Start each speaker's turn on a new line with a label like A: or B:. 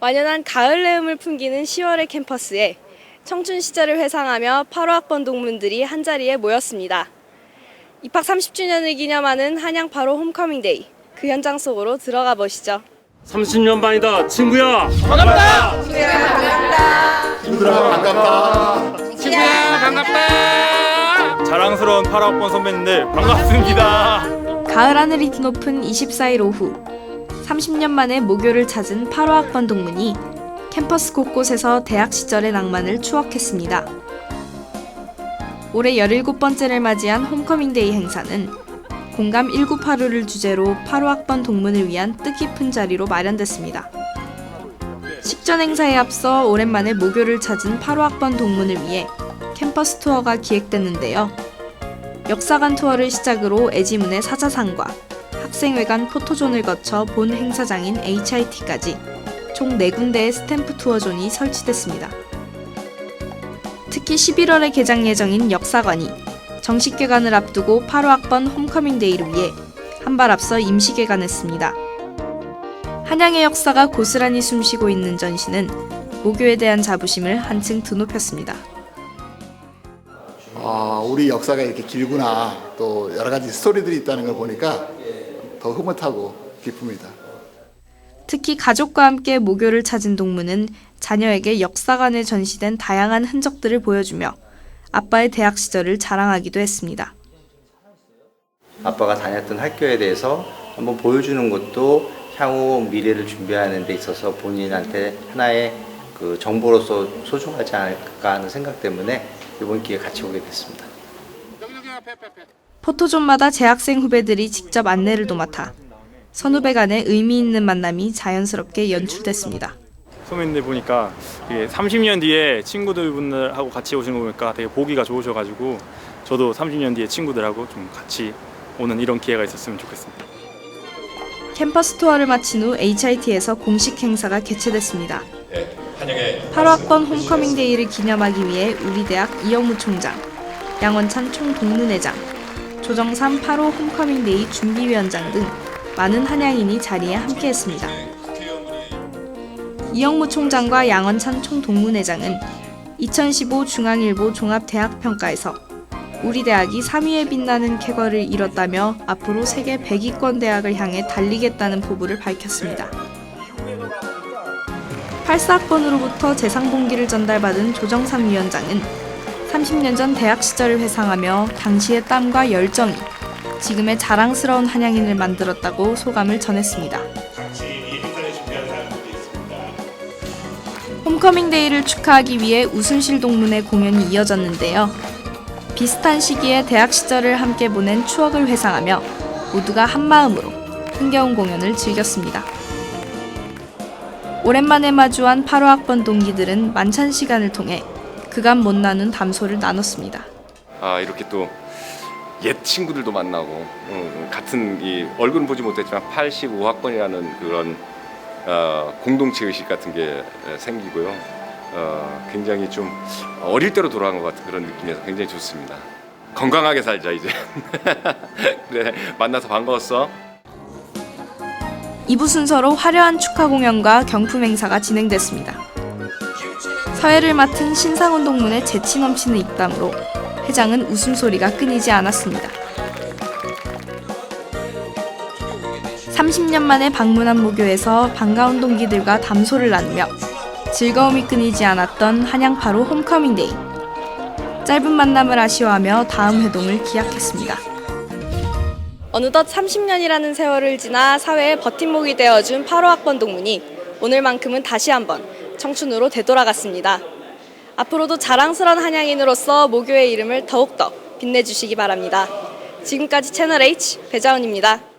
A: 완연한 가을 내음을 풍기는 10월의 캠퍼스에 청춘 시절을 회상하며 8호 학번 동문들이 한자리에 모였습니다. 입학 30주년을 기념하는 한양 8호 홈커밍데이 그 현장 속으로 들어가 보시죠.
B: 30년 만이다 친구야
C: 자랑스러운 8학번 선배님들 반갑습니다.
A: 가을 하늘이 드높은 24일 오후 30년 만에 모교를 찾은 8호 학번 동문이 캠퍼스 곳곳에서 대학 시절의 낭만을 추억했습니다. 올해 17번째를 맞이한 홈커밍데이 행사는 공감 1985를 주제로 8호 학번 동문을 위한 뜻깊은 자리로 마련됐습니다. 식전 행사에 앞서 오랜만에 모교를 찾은 8호 학번 동문을 위해 캠퍼스 투어가 기획됐는데요. 역사관 투어를 시작으로 애지문의 사자상과 학생회관 포토존을 거쳐 본 행사장인 HIT까지 총 4군데의 스탬프 투어존이 설치됐습니다. 특히 11월에 개장 예정인 역사관이 정식 개관을 앞두고 8호 학번 홈커밍 데이를 위해 한 발 앞서 임시 개관했습니다. 한양의 역사가 고스란히 숨쉬고 있는 전시는 모교에 대한 자부심을 한층 드높였습니다.
D: 아, 우리 역사가 이렇게 길구나. 또 여러 가지 스토리들이 있다는 걸 보니까 더 흐뭇하고 기쁩니다.
A: 특히 가족과 함께 모교를 찾은 동무는 자녀에게 역사관에 전시된 다양한 흔적들을 보여주며 아빠의 대학 시절을 자랑하기도 했습니다.
E: 아빠가 다녔던 학교에 대해서 한번 보여주는 것도 향후 미래를 준비하는 데 있어서 본인한테 하나의 그 정보로서 소중하지 않을까 하는 생각 때문에 이번 기회에 같이 오게 됐습니다.
A: 포토존마다 재학생 후배들이 직접 안내를 도맡아 선후배 간의 의미 있는 만남이 자연스럽게 연출됐습니다.
C: 선배님들 보니까 이게 30년 뒤에 친구들 분들하고 같이 오신 거 보니까 되게 보기가 좋으셔가지고 저도 30년 뒤에 친구들하고 좀 같이 오는 이런 기회가 있었으면 좋겠습니다.
A: 캠퍼스 투어를 마친 후 HIT에서 공식 행사가 개최됐습니다. 8학번 홈커밍데이를 기념하기 위해 우리 대학 이영무 총장, 양원찬 총동문회장, 조정삼 8호 홈커밍데이 준비위원장 등 많은 한양인이 자리에 함께했습니다. 이영무 총장과 양원찬 총동문회장은 2015 중앙일보 종합대학평가에서 우리 대학이 3위에 빛나는 쾌거를 이뤘다며 앞으로 세계 100위권 대학을 향해 달리겠다는 포부를 밝혔습니다. 84학번으로부터 재상 봉기를 전달받은 조정삼 위원장은 30년 전 대학 시절을 회상하며 당시의 땀과 열정이 지금의 자랑스러운 한양인을 만들었다고 소감을 전했습니다. 홈커밍 데이를 축하하기 위해 웃음실 동문회 공연이 이어졌는데요. 비슷한 시기에 대학 시절을 함께 보낸 추억을 회상하며 모두가 한마음으로 흥겨운 공연을 즐겼습니다. 오랜만에 마주한 8호 학번 동기들은 만찬 시간을 통해 그간 못 나눈 담소를 나눴습니다.
F: 아 이렇게 또 옛 친구들도 만나고 어, 같은 이 얼굴은 보지 못했지만 85학번이라는 그런 어, 공동체 의식 같은 게 에, 생기고요. 어, 굉장히 좀 어릴 때로 돌아간 것 같은 그런 느낌이어서 굉장히 좋습니다. 건강하게 살자 이제. 그래 만나서 반가웠어.
A: 2부 순서로 화려한 축하 공연과 경품 행사가 진행됐습니다. 사회를 맡은 신상훈 동문의 재치 넘치는 입담으로 회장은 웃음소리가 끊이지 않았습니다. 30년 만에 방문한 모교에서 반가운 동기들과 담소를 나누며 즐거움이 끊이지 않았던 한양 8호 홈커밍데이. 짧은 만남을 아쉬워하며 다음 회동을 기약했습니다. 어느덧 30년이라는 세월을 지나 사회의 버팀목이 되어준 8호 학번 동문이 오늘만큼은 다시 한번 청춘으로 되돌아갔습니다. 앞으로도 자랑스러운 한양인으로서 모교의 이름을 더욱더 빛내주시기 바랍니다. 지금까지 채널 H 배자훈입니다.